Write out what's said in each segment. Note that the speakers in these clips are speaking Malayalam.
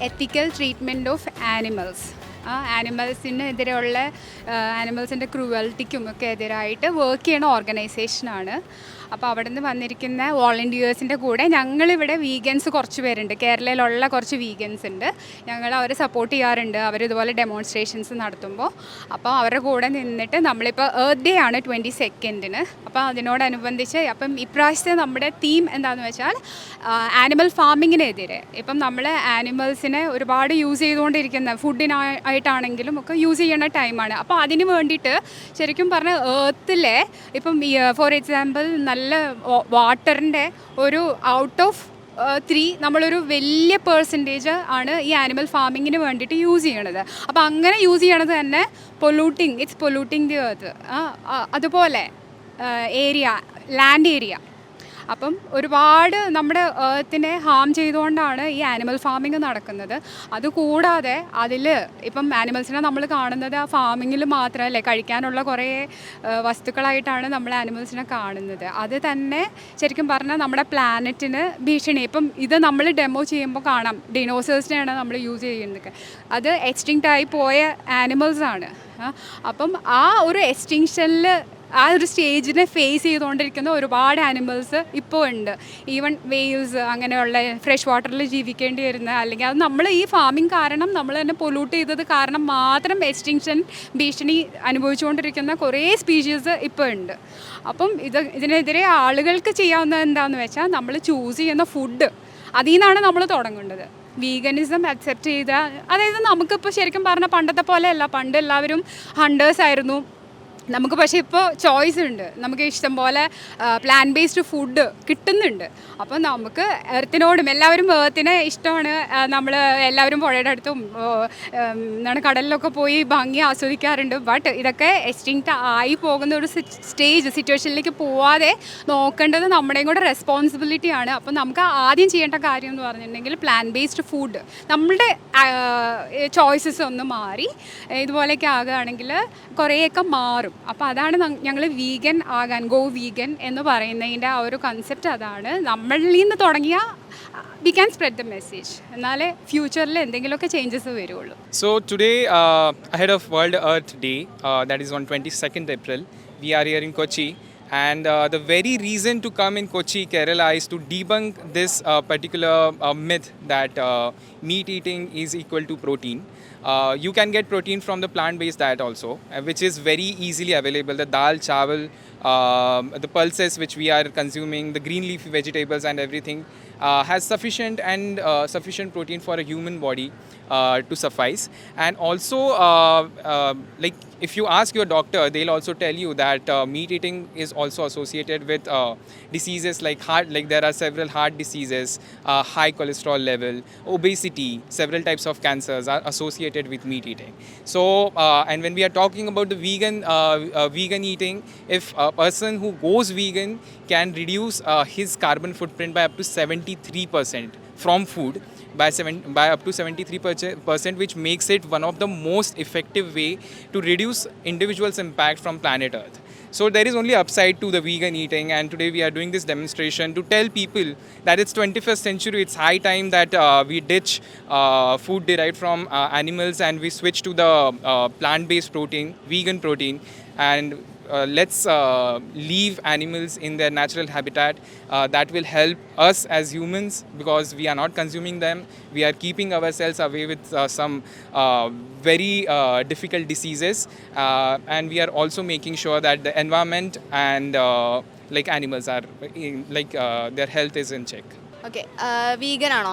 എത്തിക്കൽ ട്രീറ്റ്മെന്റ് ഓഫ് ആനിമൽസ് ആ ആനിമൽസിനെതിരെയുള്ള ആനിമൽസിന്റെ ക്രൂവൽറ്റിക്കും ഒക്കെ എതിരായിട്ട് വർക്ക് ചെയ്യുന്ന ഓർഗനൈസേഷനാണ് അപ്പോൾ അവിടെ നിന്ന് വന്നിരിക്കുന്ന വോളണ്ടിയേഴ്സിന്റെ കൂടെ ഞങ്ങളിവിടെ വീഗൻസ് കുറച്ച് പേരുണ്ട്. കേരളയിലുള്ള കുറച്ച് വീഗൻസ് ഉണ്ട്. ഞങ്ങൾ അവരെ സപ്പോർട്ട് ചെയ്യാറുണ്ട്. അവർ ഇതുപോലെ ഡെമോൺസ്ട്രേഷൻസ് നടത്തുമ്പോൾ അപ്പോൾ അവരുടെ കൂടെ നിന്നിട്ട് നമ്മളിപ്പോൾ എർത്ത് ഡേ ആണ് ട്വന്റി സെക്കൻഡിന് അപ്പോൾ അതിനോടനുബന്ധിച്ച് അപ്പം ഇപ്രാവശ്യത്തെ നമ്മുടെ തീം എന്താണെന്ന് വെച്ചാൽ ആനിമൽ ഫാമിങ്ങിനെതിരെ ഇപ്പം നമ്മൾ ആനിമൽസിനെ ഒരുപാട് യൂസ് ചെയ്തുകൊണ്ടിരിക്കുന്ന ഫുഡിനായിട്ടാണെങ്കിലും ഒക്കെ യൂസ് ചെയ്യുന്ന ടൈമാണ് അപ്പോൾ അതിന് വേണ്ടിയിട്ട് ശരിക്കും പറഞ്ഞാൽ ഏർത്തിലെ ഇപ്പം ഫോർ എക്സാമ്പിൾ നല്ല വാട്ടറിന്റെ ഒരു ഔട്ട് ഓഫ് ത്രീ നമ്മളൊരു വലിയ പേഴ്സന്റേജ് ആണ് ഈ ആനിമൽ ഫാമിങ്ങിന് വേണ്ടിയിട്ട് യൂസ് ചെയ്യണത്. അപ്പോൾ അങ്ങനെ യൂസ് ചെയ്യണത് തന്നെ polluting it's polluting the earth അതുപോലെ ഏരിയ ലാൻഡ് ഏരിയ അപ്പം ഒരുപാട് നമ്മുടെ ഏർത്തിനെ ഹാം ചെയ്തുകൊണ്ടാണ് ഈ ആനിമൽ ഫാമിംഗ് നടക്കുന്നത്. അതുകൂടാതെ അതിൽ ഇപ്പം ആനിമൽസിനെ നമ്മൾ കാണുന്നത് ആ ഫാമിങ്ങിൽ മാത്രമല്ലേ കഴിക്കാനുള്ള കുറേ വസ്തുക്കളായിട്ടാണ് നമ്മൾ ആനിമൽസിനെ കാണുന്നത്. അത് തന്നെ ശരിക്കും പറഞ്ഞാൽ നമ്മുടെ പ്ലാനറ്റിന് ഭീഷണി. ഇപ്പം ഇത് നമ്മൾ ഡെമോ ചെയ്യുമ്പോൾ കാണാം. ഡിനോസേഴ്സിനെയാണ് നമ്മൾ യൂസ് ചെയ്യുന്നത്. അത് എക്സ്റ്റിങ്ക്റ്റ് ആയി പോയ ആനിമൽസാണ് അപ്പം ആ ഒരു എക്സ്റ്റിങ്ഷനിൽ ആ ഒരു സ്റ്റേജിനെ ഫേസ് ചെയ്തുകൊണ്ടിരിക്കുന്ന ഒരുപാട് ആനിമൽസ് ഇപ്പോൾ ഉണ്ട്. ഈവൻ വെയിൽസ് അങ്ങനെയുള്ള ഫ്രഷ് വാട്ടറിൽ ജീവിക്കേണ്ടി വരുന്ന അല്ലെങ്കിൽ അത് നമ്മൾ ഈ ഫാമിംഗ് കാരണം നമ്മൾ തന്നെ പൊല്യൂട്ട് ചെയ്തത് കാരണം മാത്രം എക്സ്റ്റിങ്ഷൻ ഭീഷണി അനുഭവിച്ചുകൊണ്ടിരിക്കുന്ന കുറേ സ്പീഷീസ് ഇപ്പോൾ ഉണ്ട്. അപ്പം ഇത് ഇതിനെതിരെ ആളുകൾക്ക് ചെയ്യാവുന്നത് എന്താണെന്ന് വെച്ചാൽ നമ്മൾ ചൂസ് ചെയ്യുന്ന ഫുഡ് അതിൽ നിന്നാണ് നമ്മൾ തുടങ്ങേണ്ടത്. വീഗനിസം അക്സെപ്റ്റ് ചെയ്ത അതായത് നമുക്കിപ്പോൾ ശരിക്കും പറഞ്ഞാൽ പണ്ടത്തെ പോലെയല്ല പണ്ട് എല്ലാവരും ഹണ്ടേഴ്സ് ആയിരുന്നു. നമുക്ക് പക്ഷേ ഇപ്പോൾ ചോയ്സ് ഉണ്ട്. നമുക്ക് ഇഷ്ടം പോലെ പ്ലാൻ ബേസ്ഡ് ഫുഡ് കിട്ടുന്നുണ്ട്. അപ്പോൾ നമുക്ക് എർത്തിനോടും എല്ലാവരും ഏർത്തിനെ ഇഷ്ടമാണ്. നമ്മൾ എല്ലാവരും പുഴയുടെ അടുത്തും എന്താണ് കടലിലൊക്കെ പോയി ഭംഗി ആസ്വദിക്കാറുണ്ട്. ബട്ട് ഇതൊക്കെ എക്സ്റ്റിങ്ക്റ്റ് ആയി പോകുന്ന ഒരു സ്റ്റേജ് സിറ്റുവേഷനിലേക്ക് പോവാതെ നോക്കേണ്ടത് നമ്മുടെയും കൂടെ റെസ്പോൺസിബിലിറ്റിയാണ് അപ്പോൾ നമുക്ക് ആദ്യം ചെയ്യേണ്ട കാര്യം എന്ന് പറഞ്ഞിട്ടുണ്ടെങ്കിൽ പ്ലാൻ ബേസ്ഡ് ഫുഡ് നമ്മളുടെ ചോയ്സസ് ഒന്ന് മാറി. ഇതുപോലെയൊക്കെ ആകുകയാണെങ്കിൽ കുറേയൊക്കെ മാറും. കിട്ടും അപ്പോൾ അതാണ് ഞങ്ങൾ വീഗൻ ആകാൻ ഗോ വീഗൻ എന്ന് പറയുന്നതിന്റെ ആ ഒരു കൺസെപ്റ്റ് അതാണ്. നമ്മളിൽ നിന്ന് തുടങ്ങിയ we can spread the message എന്നാലേ ഫ്യൂച്ചറിൽ എന്തെങ്കിലുമൊക്കെ ചേഞ്ചസ് വരുള്ളൂ so today head of world earth day that is on twenty second April we are here in Kochi and the very reason to come in Kochi Kerala is to debunk this particular myth that uh, meat eating is equal to protein. Uh, you can get protein from the plant-based diet also, uh, which is very easily available. The dal, chawal, um, the pulses which we are consuming, the green leafy vegetables and everything uh, has sufficient and uh, sufficient protein for a human body uh, to suffice. And also, uh, uh, like if you ask your doctor, they'll also tell you that uh, meat eating is also associated with uh, diseases like heart. Like there are several heart diseases, uh, high cholesterol level, obesity, several types of cancers are associated with meat eating. So, uh, and when we are talking about the vegan uh, uh, vegan eating, if a person who goes vegan can reduce uh, his carbon footprint by up to 73% from food by seven, by up to 73%, which makes it one of the most effective way to reduce individuals impact from planet earth so there is only upside to the vegan eating and today we are doing this demonstration to tell people that it's 21st century it's high time that uh, we ditch uh, food derived from uh, animals and we switch to the uh, plant based protein vegan protein and let's uh, leave animals in their natural habitat. Uh, that will help us as humans because we are not consuming them. We are keeping ourselves away with uh, some uh, very uh, difficult diseases, uh, and we are also making sure that the environment and uh, like animals are in, like uh, their health is in check. Okay vegan ആണോ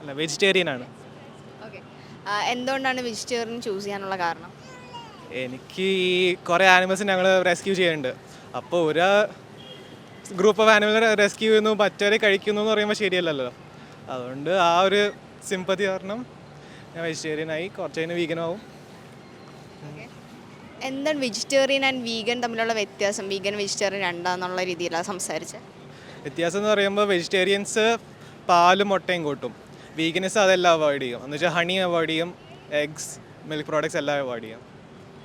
അല്ല വെജിറ്റേറിയൻ ആണ് ഓക്കെ എന്തുകൊണ്ടാണ് വെജിറ്റേറിയൻ ചൂസ് ചെയ്യാനുള്ള കാരണം എനിക്ക് ഈ കുറേ ആനിമൽസ് ഞങ്ങൾ റെസ്ക്യൂ ചെയ്യുന്നുണ്ട്. അപ്പോൾ ഒരു ഗ്രൂപ്പ് ഓഫ് ആനിമൽ റെസ്ക്യൂ ചെയ്യുന്നു മറ്റവരെ കഴിക്കുന്നു എന്ന് പറയുമ്പോൾ ശരിയല്ലല്ലോ. അതുകൊണ്ട് ആ ഒരു സിമ്പതി കാരണം ഞാൻ വെജിറ്റേറിയൻ ആയി കുറച്ച് കഴിഞ്ഞ് വീഗനാവും എന്താണ് വെജിറ്റേറിയൻ ആൻഡ് വീഗൻ തമ്മിലുള്ള വ്യത്യാസം? വീഗൻ വെജിറ്റേറിയൻ രണ്ടാന്നുള്ള രീതിയിലാണ് സംസാരിച്ചത് വ്യത്യാസം എന്ന് പറയുമ്പോൾ വെജിറ്റേറിയൻസ് പാലും മുട്ടയും കൂട്ടും. വീഗനസ് അതെല്ലാം അവോയ്ഡ് ചെയ്യും. എന്ന് വെച്ചാൽ ഹണി അവോയ്ഡ് ചെയ്യും എഗ്സ് മിൽക്ക് പ്രോഡക്ട്സ് എല്ലാം അവോയ്ഡ് ചെയ്യും.